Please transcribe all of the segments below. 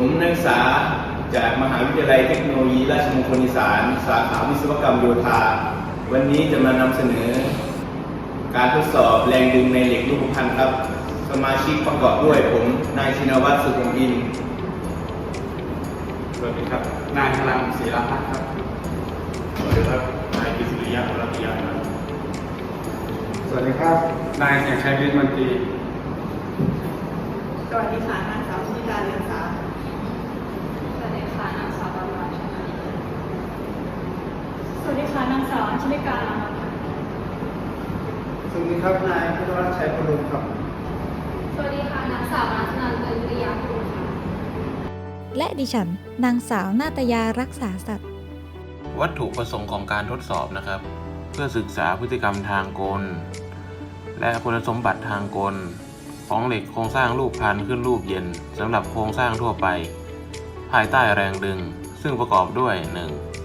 ผมนักศึกษาจากมหาวิทยาลัยเทคโนโลยีราชมงคลอีสาน สาขาวิศวกรรมโยธา วันนี้จะมานำเสนอ การทดสอบแรงดึงในเหล็กรูปพรรณครับ สมาชิกประกอบด้วยผม นายชินวัตรสุขอินทร์สวัสดีครับ นายพลังศรีรพัฒน์ครับ สวัสดีครับ นายกิษริยะวรัตยาครับ สวัสดีครับ นายเสียงชัยวิทย์มันตรีสวัสดีค่ะนางสาวชิตาเรืองสาสวัสดีค่ะนางสาวบำรุงส วัสดีค่ะนางสาวอัญชลิกาลามาพันธ์สวัสดีครับนายพิทวัฒน์ชัยพลุงครับ สวัสดีค่ะนางสาวนัทนันเตยริยาภูมิค่ะ และดิฉันนางสาวนาตยารักษาสัตว์ วัตถุประสงค์ของการทดสอบนะครับ เพื่อศึกษาพฤติกรรมทางกล และคุณสมบัติทางกล ของเหล็กโครงสร้างรูปพันขึ้นรูปเย็นสำหรับโครงสร้างทั่วไป ภายใต้แรงดึงซึ่งประกอบด้วย 1.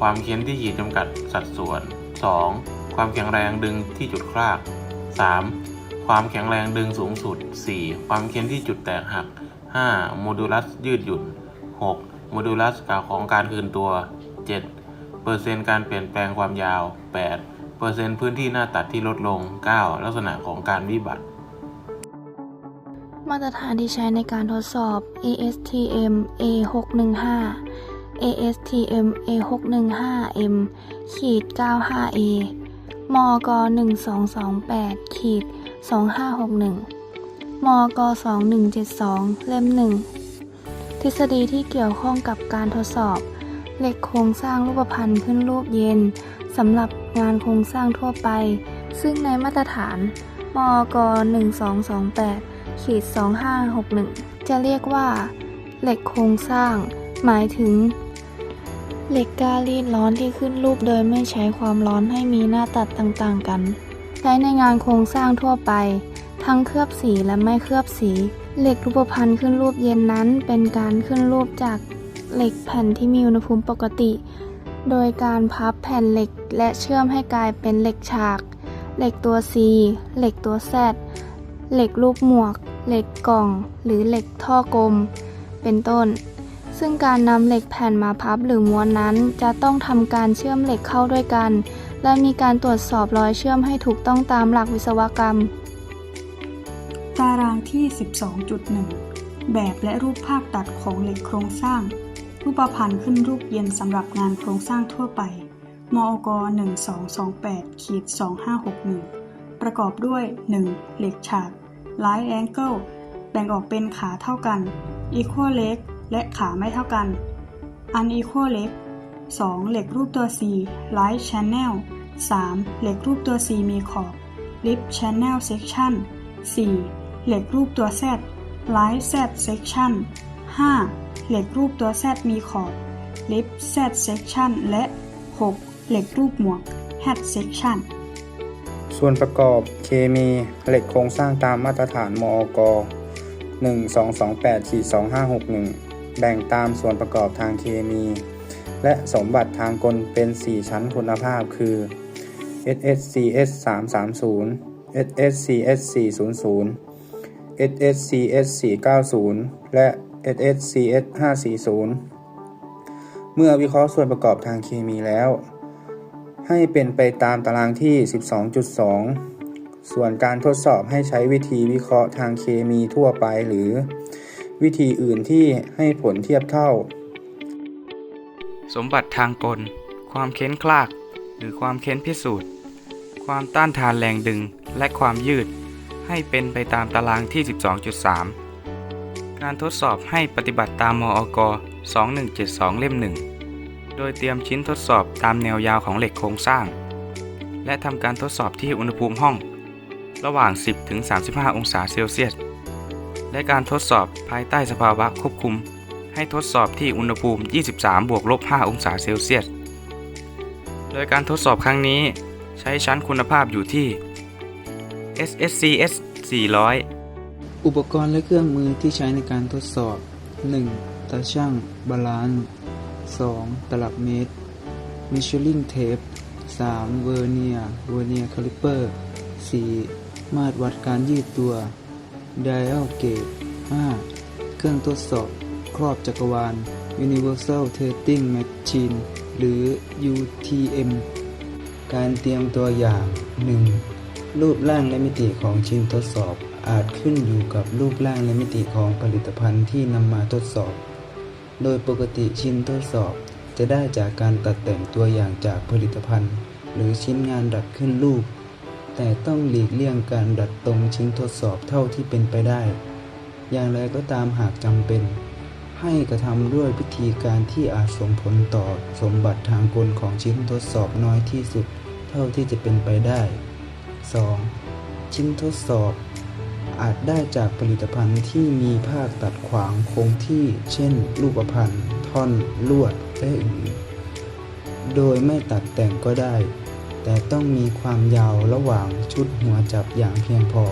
ความเค้นที่ขีดจำกัดสัดส่วน 2. ความแข็งแรงดึงที่จุดคราก 3. ความแข็งแรงดึงสูงสุด 4. ความเค้นที่จุดแตกหัก 5. โมดูลัสยืดหยุ่น 6. โมดูลัสของการคืนตัว 7. เปอร์เซ็นต์การเปลี่ยนแปลงความยาว 8. เปอร์เซ็นต์พื้นที่หน้าตัดที่ลดลง 9. ลักษณะของการวิบัติ มาตรฐานที่ใช้ในการทดสอบ ASTM A615 ASTM A615M ขีด 95A มก 1228ขีด 2561 มก 2172 เล่ม 1 ทฤษฎีที่เกี่ยวข้องกับการทดสอบ เหล็กโครงสร้างรูปพรรณขึ้นรูปเย็นสำหรับงานโครงสร้างทั่วไป ซึ่งในมาตรฐาน มก 1228ขีด 2561 จะเรียกว่า เหล็กโครงสร้าง หมายถึง เหล็กกล้ารีดร้อนที่ขึ้นรูปโดยไม่ใช้ความร้อนให้มีหน้าตัดต่างๆกัน ใช้ในงานโครงสร้างทั่วไป ทั้งเคลือบสีและไม่เคลือบสี เหล็กรูปพรรณขึ้นรูปเย็นนั้น เป็นการขึ้นรูปจากเหล็กแผ่นที่มีอุณหภูมิปกติ โดยการพับแผ่นเหล็กและเชื่อมให้กลายเป็นเหล็กฉาก เหล็กตัว C เหล็กตัว Z เหล็กรูปหมวก เหล็กกล่อง หรือเหล็กท่อกลม เป็นต้น ซึ่งการนำเหล็กแผ่นมาพับหรือม้วนนั้น จะต้องทำการเชื่อมเหล็กเข้าด้วยกัน และมีการตรวจสอบรอยเชื่อมให้ถูกต้องตามหลักวิศวกรรม ตารางที่ 12.1 แบบและรูปภาพตัดของเหล็กโครงสร้าง รูปพันธ์ขึ้นรูปเย็นสำหรับงานโครงสร้างทั่วไปมอก1228ขีด2561 ประกอบด้วย 1. เหล็กฉาก Line Angle แบ่งออกเป็นขาเท่ากัน Equal Leg และขาไม่เท่ากัน Unequal Leg 2. เหล็กรูปตัว C Light Channel 3. เหล็กรูปตัว C มีขอบ Lip Channel Section 4. เหล็กรูปตัว Z Light Z Section 5. เหล็กรูปตัว Z มีขอบ Lip Z Section และ 6. เหล็กรูปหมวก Hat Section ส่วนประกอบเคมีเหล็กโครงสร้างตามมาตรฐานมอก 1228 2561 แบ่งตามส่วนประกอบทางเคมี และสมบัติทางกลเป็น 4 ชั้นคุณภาพคือ SSCS 330 SSCS 400 SSCS 490 และ SSCS 540 เมื่อวิเคราะห์ส่วนประกอบทางเคมีแล้ว ให้เป็นไปตามตารางที่ 12.2 ส่วนการทดสอบให้ใช้วิธีวิเคราะห์ทางเคมีทั่วไปหรือ วิธีอื่นที่ให้ผลเทียบเท่า สมบัติทางกล ความเค้นคลาก หรือความเค้นพิสูจน์ ความต้านทานแรงดึงและความยืด ให้เป็นไปตามตารางที่ 12.3 การทดสอบให้ปฏิบัติตามมอก2172 เล่ม 1 โดยเตรียมชิ้นทดสอบตามแนวยาวของเหล็กโครงสร้าง และทำการทดสอบที่อุณหภูมิห้อง ระหว่าง 10-35 องศาเซลเซียส และการทดสอบภายใต้สภาวะควบคุม ให้ทดสอบที่อุณหภูมิ 23บวกลบ5องศาเซลเซียส โดยการทดสอบครั้งนี้ใช้ชั้นคุณภาพอยู่ที่ SSCS 400 อุปกรณ์และเครื่องมือที่ใช้ในการทดสอบ 1. ตาช่าง บาลานซ์ 2. ตลับเมตร Measuring Tape 3. เวอร์เนียเวอร์เนียคาลิเปอร์ 4. มาตรวัดการยืดตัว Dial Gauge 5. เครื่องทดสอบครรอบจักรวาล Universal Testing Machine หรือ UTM การเตรียมตัวอย่าง 1. รูปร่างและมิติของชิ้นทดสอบ อาจขึ้นอยู่กับรูปร่างและมิติของผลิตภัณฑ์ที่นำมาทดสอบ โดยปกติชิ้นทดสอบจะได้จากการตัดแต่งตัวอย่างจากผลิตภัณฑ์ หรือชิ้นงานดัดขึ้นรูป แต่ต้องหลีกเลี่ยงการดัดตรงชิ้นทดสอบเท่าที่เป็นไปได้ อย่างไรก็ตามหากจำเป็น ให้กระทำด้วยวิธีการที่อาจส่งผลต่อสมบัติทางกลของชิ้นทดสอบน้อยที่สุดเท่าที่จะเป็นไปได้ 2. ชิ้นทดสอบ อาจได้จากผลิตภัณฑ์ที่มีภาคตัดขวางคงที่ เช่น รูปพรรณท่อน ลวดและอื่น โดยไม่ตัดแต่งก็ได้ แต่ต้องมีความยาวระหว่างชุดหัวจับอย่างเพียงพอ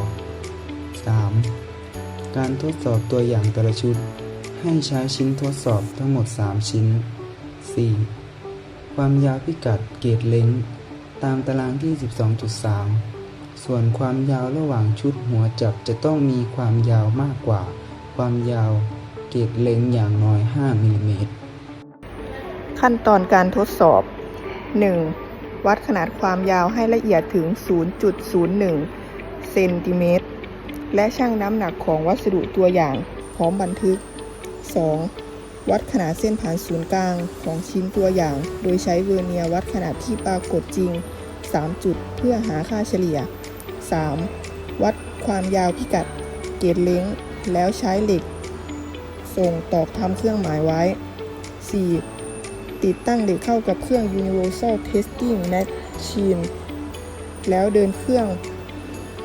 3. การทดสอบตัวอย่างแต่ละชุด ให้ใช้ชิ้นทดสอบทั้งหมด 3 ชิ้น 4. ความยาวพิกัดเกจเล้งตามตารางที่ 12.3 ส่วนความยาวระหว่างชุดหัวจับจะต้องมีความยาวมากกว่า ความยาวเกจเล้งอย่างน้อย 5มิลลิเมตร ขั้นตอนการทดสอบ 1. วัดขนาดความยาวให้ละเอียดถึง 0.01 เซนติเมตร และชั่งน้ำหนักของวัสดุตัวอย่างพร้อมบันทึก 2. วัดขนาดเส้นผ่านศูนย์กลางของชิ้นตัวอย่าง โดยใช้เวอร์เนียวัดขนาดที่ปรากฏจริง 3 จุดเพื่อหาค่าเฉลี่ย 3. วัดความยาวพิกัดเกจเล้งแล้วใช้เหล็ก ส่งตอกทำเครื่องหมายไว้ 4. ติดตั้งเหล็กเข้ากับเครื่อง Universal Testing Machine แล้วเดินเครื่อง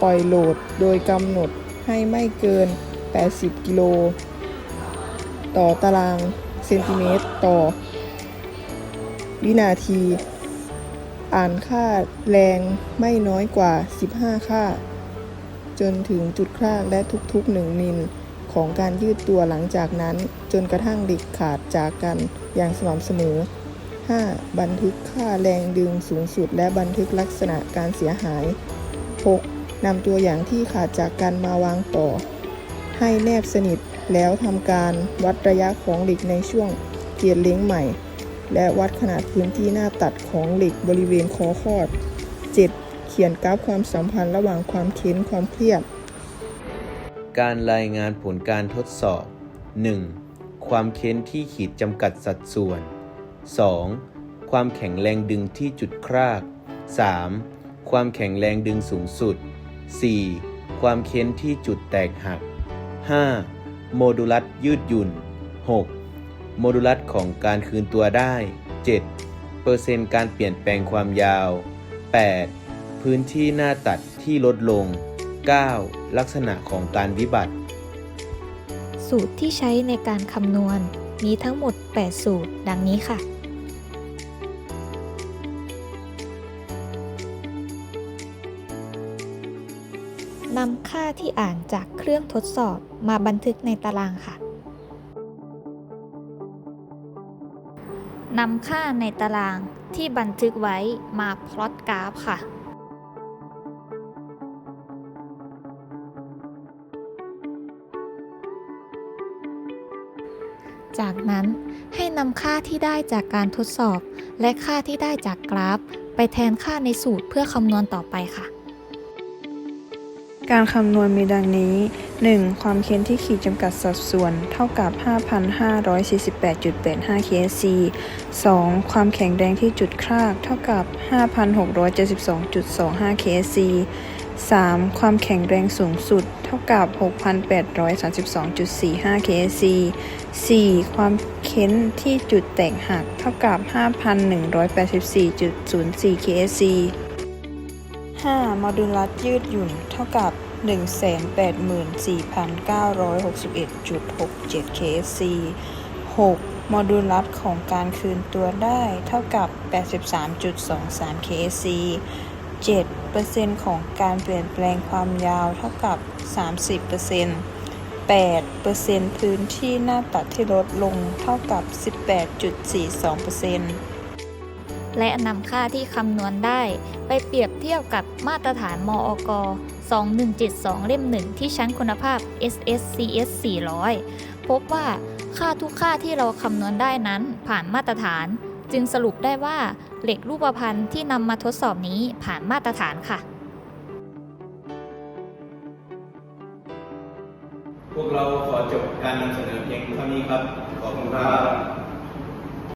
ปล่อยโหลดโดยกำหนดให้ไม่เกิน 80 กิโล ต่อตารางเซนติเมตรต่อ วินาที อ่านค่าแรงไม่น้อยกว่า 15 ค่า จนถึงจุดคลากและทุกๆ 1 มิล ของการยืดตัวหลังจากนั้น จนกระทั่งเหล็กขาดจากกันอย่างสม่ำเสมอ 5. บันทึกค่าแรงดึงสูงสุด และบันทึกลักษณะการเสียหาย 6. นำตัวอย่างที่ขาดจากกันมาวางต่อ ให้แนบสนิทแล้วทำการวัดระยะของเหล็กในช่วงเกียร์เล้งใหม่ และวัดขนาดพื้นที่หน้าตัดของเหล็กบริเวณคอคอด 7. เขียนกราฟความสัมพันธ์ระหว่างความเค้นความเครียด การรายงานผลการทดสอบ 1. ความเค้นที่ขีดจำกัดสัดส่วน 2. ความแข็งแรงดึงที่จุดคราก 3. ความแข็งแรงดึงสูงสุด 4. ความเค้นที่จุดแตกหัก 5. โมดูลัสยืดหยุ่น 6. โมดูลัสของการคืนตัวได้ 7. เปอร์เซ็นต์การเปลี่ยนแปลงความยาว 8. พื้นที่หน้าตัดที่ลดลง 9. ลักษณะของการวิบัติ สูตรที่ใช้ในการคำนวณมีทั้งหมด 8 สูตร ดังนี้ค่ะ นำค่าที่อ่านจากเครื่องทดสอบมาบันทึกในตารางค่ะ นำค่าในตารางที่บันทึกไว้มาพลอตกราฟค่ะ จากนั้นให้นำค่าที่ได้จากการทดสอบ และค่าที่ได้จากกราฟ ไปแทนค่าในสูตรเพื่อคำนวณต่อไปค่ะ การคำนวณมีดังนี้ 1. ความเค้นที่ขีดจำกัดสัดส่วนเท่ากับ 5,548.85 kSc 2. ความแข็งแรงที่จุดครากเท่ากับ 5,672.25 kSc 3. ความแข็งแรงสูงสุดเท่ากับ 6,832.45 kSc 4. ความเค้นที่จุดแตกหักเท่ากับ 5,184.04 kSc 5. โมดูลัสยืดหยุ่นเท่ากับ 184,961.67 kSc 6. โมดูลัสของการคืนตัวได้เท่ากับ 83.23 kSc 7เปอร์เซ็นต์ของการเปลี่ยนแปลงความยาวเท่ากับ 30เปอร์เซ็นต์8เปอร์เซ็นต์พื้นที่หน้าตัดที่ลดลงเท่ากับ 18.42เปอร์เซ็นต์และนำค่าที่คำนวณได้ไปเปรียบเทียบกับมาตรฐานมอก 2172 เล่ม 1 ที่ชั้นคุณภาพ SSCS 400 พบว่าค่าทุกค่าที่เราคำนวณได้นั้นผ่านมาตรฐาน จึงสรุปได้ว่าเหล็กรูปพรรณที่นำมาทดสอบนี้ผ่านมาตรฐานค่ะ พวกเราขอจบการนำเสนอเพียงเท่านี้ครับ ขอบคุณครับ